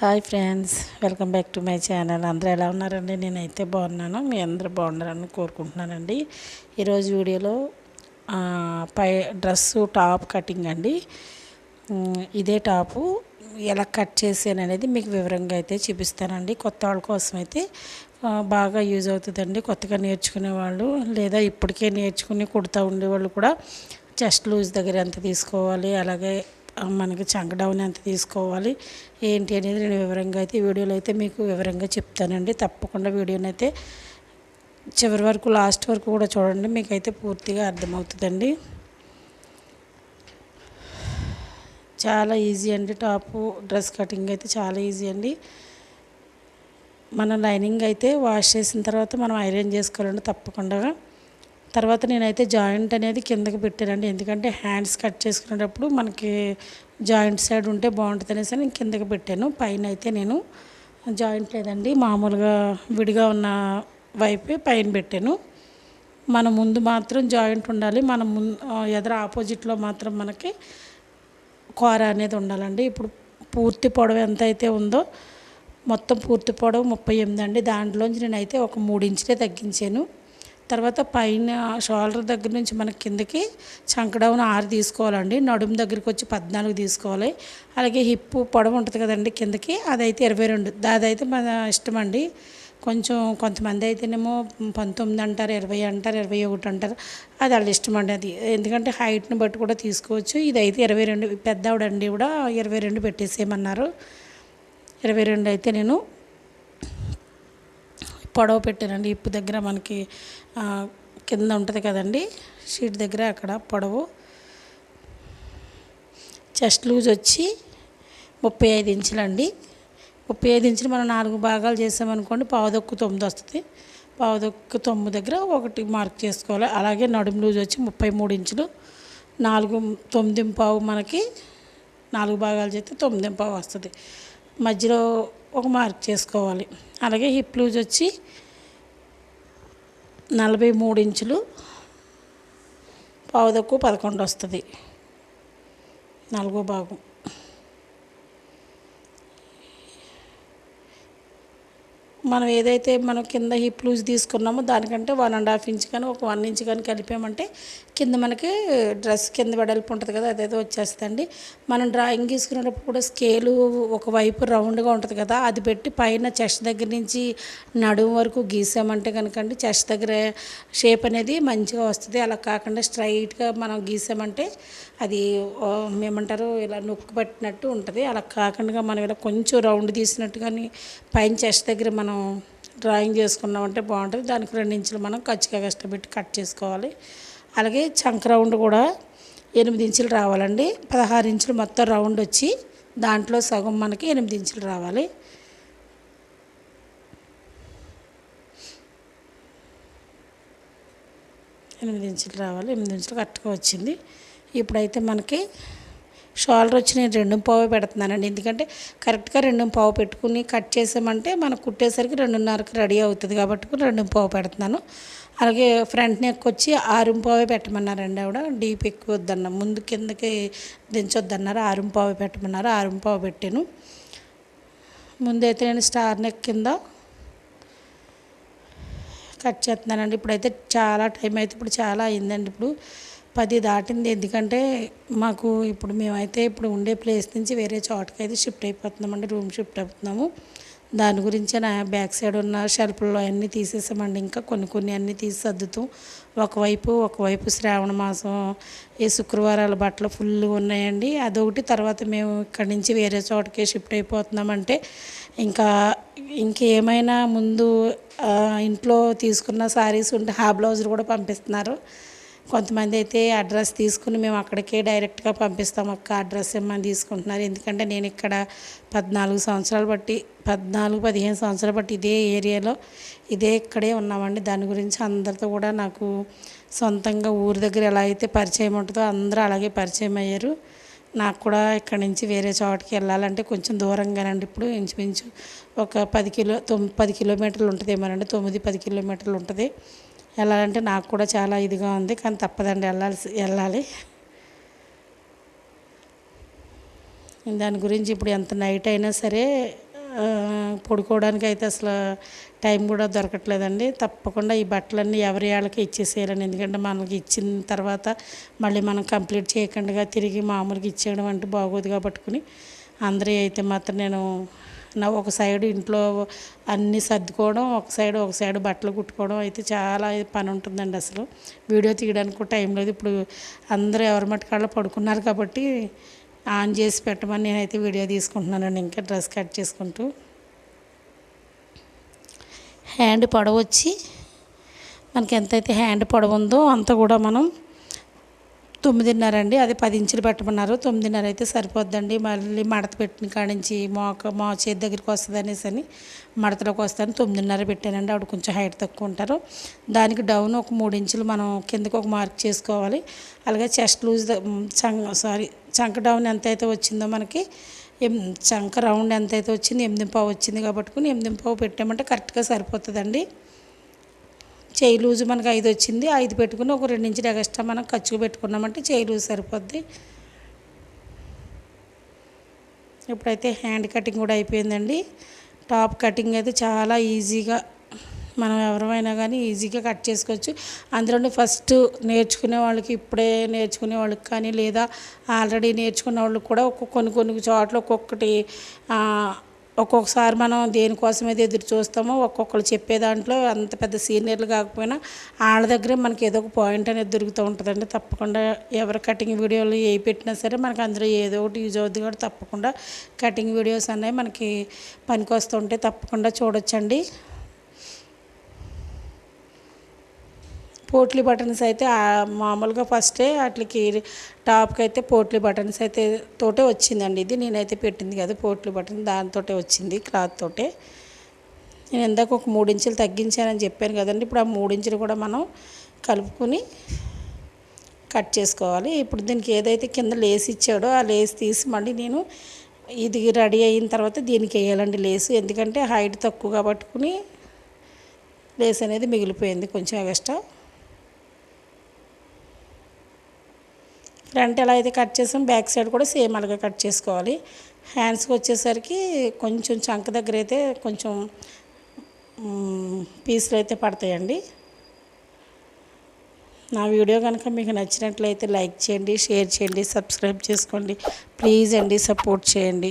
Hi friends welcome back to my channel. అందరూ ఎలా ఉన్నారండి? నేనైతే బాగున్నాను. మీ అందరూ బాగున్నారని కోరుకుంటున్నానండి. ఈరోజు వీడియోలో పై డ్రెస్సు టాప్ కటింగ్ అండి. ఇదే టాపు ఎలా కట్ చేసాను అనేది మీకు వివరంగా అయితే చూపిస్తానండి. కొత్త వాళ్ళ కోసం అయితే బాగా యూజ్ అవుతుందండి. కొత్తగా నేర్చుకునే వాళ్ళు లేదా ఇప్పటికే నేర్చుకుని కుడతా ఉండేవాళ్ళు కూడా చెస్ట్ లూజ్ దగ్గర ఎంత తీసుకోవాలి అలాగే మనకి చంక డౌన్ ఎంత తీసుకోవాలి ఏంటి అనేది నేను వివరంగా అయితే వీడియోలో అయితే మీకు వివరంగా చెప్తానండి. తప్పకుండా వీడియోని అయితే చివరి వరకు లాస్ట్ వరకు కూడా చూడండి మీకు అయితే పూర్తిగా అర్థమవుతుందండి. చాలా ఈజీ అండి టాపు డ్రెస్ కటింగ్ అయితే చాలా ఈజీ అండి. మన లైనింగ్ అయితే వాష్ చేసిన తర్వాత మనం ఐరన్ చేసుకోవాలండి తప్పకుండా. తర్వాత నేనైతే జాయింట్ అనేది కిందకి పెట్టానండి. ఎందుకంటే హ్యాండ్స్ కట్ చేసుకునేటప్పుడు మనకి జాయింట్ సైడ్ ఉంటే బాగుంటుంది అనేసి నేను కిందకి పెట్టాను. పైన అయితే నేను జాయింట్ లేదండి మామూలుగా విడిగా ఉన్న వైపే పైన పెట్టాను. మన ముందు మాత్రం జాయింట్ ఉండాలి. మన ముందు ఎదురు ఆపోజిట్లో మాత్రం మనకి కూర అనేది ఉండాలండి. ఇప్పుడు పూర్తి పొడవు ఎంత అయితే ఉందో మొత్తం పూర్తి పొడవు ముప్పై ఎనిమిది అండి. దాంట్లోంచి నేనైతే ఒక మూడు తగ్గించాను. తర్వాత పైన షోల్డర్ దగ్గర నుంచి మన కిందకి చంకడౌన్ ఆరు తీసుకోవాలండి. నడుము దగ్గరికి వచ్చి పద్నాలుగు తీసుకోవాలి. అలాగే హిప్ పొడవు ఉంటుంది కదండి కిందకి అదైతే ఇరవై రెండు. అదైతే మన ఇష్టం అండి. కొంచెం కొంతమంది అయితేనేమో పంతొమ్మిది అంటారు ఇరవై అంటారు ఇరవై ఒకటి అంటారు. అది వాళ్ళ ఇష్టం అండి అది. ఎందుకంటే హైట్ని బట్టి కూడా తీసుకోవచ్చు. ఇది అయితే ఇరవై రెండు. పెద్దవిడండి కూడా ఇరవై రెండు పెట్టేసేయమన్నారు. ఇరవై రెండు అయితే నేను పొడవ పెట్టానండి ఇప్పు దగ్గర మనకి కింద ఉంటుంది కదండి. షీట్ దగ్గర అక్కడ పొడవు. చెస్ట్ లూజ్ వచ్చి ముప్పై ఐదు ఇంచులండి. ముప్పై ఐదు ఇంచులు మనం నాలుగు భాగాలు చేసామనుకోండి పావుదొక్కు తొమ్మిది వస్తుంది. పావుదొక్కు తొమ్మిది దగ్గర ఒకటి మార్క్ చేసుకోవాలి. అలాగే నడుము లూజ్ వచ్చి ముప్పై మూడు ఇంచులు. నాలుగు తొమ్మిది పావు మనకి నాలుగు భాగాలు చేస్తే తొమ్మిది పావు వస్తుంది. మధ్యలో ఒక మార్క్ చేసుకోవాలి. అలాగే హిప్ లూజ్ వచ్చి నలభై మూడు ఇంచులు పావుదక్కు పదకొండు వస్తుంది. నాలుగో భాగం. మనం ఏదైతే మనం కింద హిప్ లూజ్ తీసుకున్నామో దానికంటే వన్ అండ్ హాఫ్ ఇంచ్ కానీ ఒక వన్ ఇంచ్ కానీ కలిపామంటే కింద మనకి డ్రెస్ కింద వెడల్పు ఉంటుంది కదా అదేదో వచ్చేస్తుందండి. మనం డ్రాయింగ్ గీసుకునేటప్పుడు కూడా స్కేలు ఒకవైపు రౌండ్గా ఉంటుంది కదా అది పెట్టి పైన చెస్ట్ దగ్గర నుంచి నడుము వరకు గీసామంటే కనుకండి చెస్ట్ దగ్గర షేప్ అనేది మంచిగా వస్తుంది. అలా కాకుండా స్ట్రైట్గా మనం గీసామంటే అది ఏమంటారు ఇలా నొక్కు పట్టినట్టు ఉంటుంది. అలా కాకుండా మనం ఇలా కొంచెం రౌండ్ తీసినట్టు కానీ పైన చెస్ట్ దగ్గర మనం డ్రాయింగ్ చేసుకున్నామంటే బాగుంటుంది. దానికి రెండు ఇంచులు మనం ఖచ్చితంగా కష్టపెట్టి కట్ చేసుకోవాలి. అలాగే చంక రౌండ్ కూడా ఎనిమిది ఇంచులు రావాలండి. పదహారు ఇంచులు మొత్తం రౌండ్ వచ్చి దాంట్లో సగం మనకి ఎనిమిది ఇంచులు రావాలి. ఎనిమిది ఇంచులు రావాలి. ఎనిమిది ఇంచులు కరెక్ట్గా వచ్చింది. ఇప్పుడైతే మనకి షోల్డర్ వచ్చి నేను రెండు పావు పెడుతున్నానండి. ఎందుకంటే కరెక్ట్గా రెండు పావు పెట్టుకుని కట్ చేసామంటే మనం కుట్టేసరికి రెండున్నరకు రెడీ అవుతుంది కాబట్టి రెండు పావు పెడుతున్నాను. అలాగే ఫ్రంట్ నెక్ వచ్చి ఆరు పావే పెట్టమన్నారండి ఆవిడ. డీప్ ఎక్కువ వద్దన్న ముందు కిందకి దించొద్దన్నారు ఆరు పావు పెట్టమన్నారు ఆరు పావు పెట్టాను. ముందైతే నేను స్టార్ నెక్ కింద కట్ చేస్తున్నానండి. ఇప్పుడైతే చాలా టైం అయితే ఇప్పుడు చాలా అయిందండి ఇప్పుడు. పది దాటింది. ఎందుకంటే మాకు ఇప్పుడు మేమైతే ఇప్పుడు ఉండే ప్లేస్ నుంచి వేరే చోటకి అయితే షిఫ్ట్ అయిపోతున్నామండి. రూమ్ షిఫ్ట్ అవుతున్నాము. దాని గురించి నా బ్యాక్ సైడ్ ఉన్న షెల్ఫ్లో అన్నీ తీసేసామండి. ఇంకా కొన్ని కొన్ని అన్నీ తీసి సర్దుతూ ఒకవైపు ఒకవైపు శ్రావణ మాసం ఈ శుక్రవారాల బట్టలు ఫుల్ ఉన్నాయండి. అదొకటి. తర్వాత మేము ఇక్కడి నుంచి వేరే చోటకి షిఫ్ట్ అయిపోతున్నామంటే ఇంకా ఇంకేమైనా ముందు ఇంట్లో తీసుకున్న శారీస్ ఉంటే హా బ్లౌజులు కూడా పంపిస్తున్నారు. కొంతమంది అయితే అడ్రస్ తీసుకుని మేము అక్కడికే డైరెక్ట్గా పంపిస్తాం. అక్క అడ్రస్ ఏమని తీసుకుంటున్నారు? ఎందుకంటే నేను ఇక్కడ పద్నాలుగు సంవత్సరాలు బట్టి పద్నాలుగు పదిహేను సంవత్సరాలు బట్టి ఇదే ఏరియాలో ఇదే ఇక్కడే ఉన్నామండి. దాని గురించి అందరితో కూడా నాకు సొంతంగా ఊరి దగ్గర ఎలా అయితే పరిచయం ఉంటుందో అందరూ అలాగే పరిచయం అయ్యారు. నాకు కూడా ఇక్కడ నుంచి వేరే చోటకి వెళ్ళాలంటే కొంచెం దూరంగానండి. ఇప్పుడు ఇంచుమించు ఒక పది కిలో తొమ్మిది పది కిలోమీటర్లు ఉంటుంది ఏమోనండి తొమ్మిది పది కిలోమీటర్లు ఉంటుంది. వెళ్ళాలంటే నాకు కూడా చాలా ఇదిగా ఉంది కానీ తప్పదండి వెళ్ళాల్సి వెళ్ళాలి. దాని గురించి ఇప్పుడు ఎంత నైట్ అయినా సరే పడుకోవడానికి అయితే అసలు టైం కూడా దొరకట్లేదండి. తప్పకుండా ఈ బట్టలన్నీ ఎవరి వాళ్ళకి ఇచ్చేసేయాలని ఎందుకంటే మనకి ఇచ్చిన తర్వాత మళ్ళీ మనం కంప్లీట్ చేయకుండా తిరిగి మామూలుగా ఇచ్చేయడం అంటే బాగోదుగా పట్టుకుని అందరి అయితే మాత్రం నేను నా ఒక సైడ్ ఇంట్లో అన్నీ సర్దుకోవడం ఒక సైడ్ ఒక సైడ్ బట్టలు కుట్టుకోవడం అయితే చాలా పని ఉంటుందండి అసలు. వీడియో తీయడానికి కూడా టైం లేదు. ఇప్పుడు అందరూ ఎవరి మట్టుకాళ్ళు పడుకున్నారు కాబట్టి ఆన్ చేసి పెట్టమని నేనైతే వీడియో తీసుకుంటున్నానండి. ఇంకా డ్రెస్ కట్ చేసుకుంటూ. హ్యాండ్ పొడవు వచ్చి మనకి ఎంతైతే హ్యాండ్ పొడవు ఉందో అంత కూడా మనం తొమ్మిదిన్నర అండి అది పది ఇంచులు పెట్టమన్నారు. తొమ్మిదిన్నర అయితే సరిపోద్దండి. మళ్ళీ మడత పెట్టిన కాడ నుంచి మోక మా చేతి దగ్గరికి వస్తుంది అనేసి అని మడతలోకి వస్తాను. తొమ్మిదిన్నర పెట్టానండి. ఆవిడ కొంచెం హైట్ తక్కువ ఉంటారు. దానికి డౌన్ ఒక మూడు ఇంచులు మనం కిందకు ఒక మార్క్ చేసుకోవాలి. అలాగే చెస్ట్ లూజ్ చంక సారీ చంక డౌన్ ఎంత అయితే వచ్చిందో మనకి చంక రౌండ్ ఎంత అయితే వచ్చింది ఎనిమిది పావు వచ్చింది కాబట్టి ఎనిమిది పావు పెట్టామంటే కరెక్ట్గా సరిపోతుందండి. చేయి లూజు మనకు ఐదు వచ్చింది ఐదు పెట్టుకుని ఒక రెండు ఇంచులు ఎక్స్ట్రా మనం ఖర్చుకు పెట్టుకున్నామంటే చేయి లూజు సరిపోద్ది. ఇప్పుడైతే హ్యాండ్ కటింగ్ కూడా అయిపోయిందండి. టాప్ కటింగ్ అయితే చాలా ఈజీగా మనం ఎవరమైనా కానీ ఈజీగా కట్ చేసుకోవచ్చు. అందులోనే ఫస్ట్ నేర్చుకునే వాళ్ళకి ఇప్పుడే నేర్చుకునే వాళ్ళకి కానీ లేదా ఆల్రెడీ నేర్చుకున్న వాళ్ళకి కూడా ఒక్కొక్క కొన్ని కొన్ని చోట్ల ఒక్కొక్కటి ఒక్కొక్కసారి మనం దేనికోసం అయితే ఎదురు చూస్తామో ఒక్కొక్కరు చెప్పే దాంట్లో అంత పెద్ద సీనియర్లు కాకపోయినా వాళ్ళ దగ్గరే మనకి ఏదో ఒక పాయింట్ అనేది దొరుకుతూ ఉంటుందండి. తప్పకుండా ఎవరు కటింగ్ వీడియోలు ఏ పెట్టినా సరే మనకి అందులో ఏదో ఒకటి యూజ్ అవుతుంది కూడా తప్పకుండా కటింగ్ వీడియోస్ అనేవి మనకి పనికొస్తుంటే తప్పకుండా చూడొచ్చండి. పోట్లీ బటన్స్ అయితే మామూలుగా ఫస్టే వాటికి టాప్కి అయితే పోట్లీ బటన్స్ అయితే తోటే వచ్చిందండి. ఇది నేనైతే పెట్టింది కదా పోట్లీ బటన్ దాంతోటే వచ్చింది క్లాత్ తోటే. నేను ఇందాక ఒక మూడు ఇంచులు తగ్గించానని చెప్పాను కదండి. ఇప్పుడు ఆ మూడు ఇంచులు కూడా మనం కలుపుకొని కట్ చేసుకోవాలి. ఇప్పుడు దీనికి ఏదైతే కింద లేస్ ఇచ్చాడో ఆ లేస్ తీసి మళ్ళీ నేను ఇది రెడీ అయిన తర్వాత దీనికి వేయాలండి లేసు. ఎందుకంటే హైట్ తక్కువగా పట్టుకుని లేస్ అనేది మిగిలిపోయింది కొంచెం ఎక్స్ట్రా. ఫ్రంట్ ఎలా అయితే కట్ చేసాం బ్యాక్ సైడ్ కూడా సేమ్ అలాగే కట్ చేసుకోవాలి. హ్యాండ్స్కి వచ్చేసరికి కొంచెం చంక దగ్గర అయితే కొంచెం పీసులు అయితే పడతాయండి. నా వీడియో కనుక మీకు నచ్చినట్లయితే లైక్ చేయండి షేర్ చేయండి సబ్స్క్రైబ్ చేసుకోండి. ప్లీజ్ అండి సపోర్ట్ చేయండి.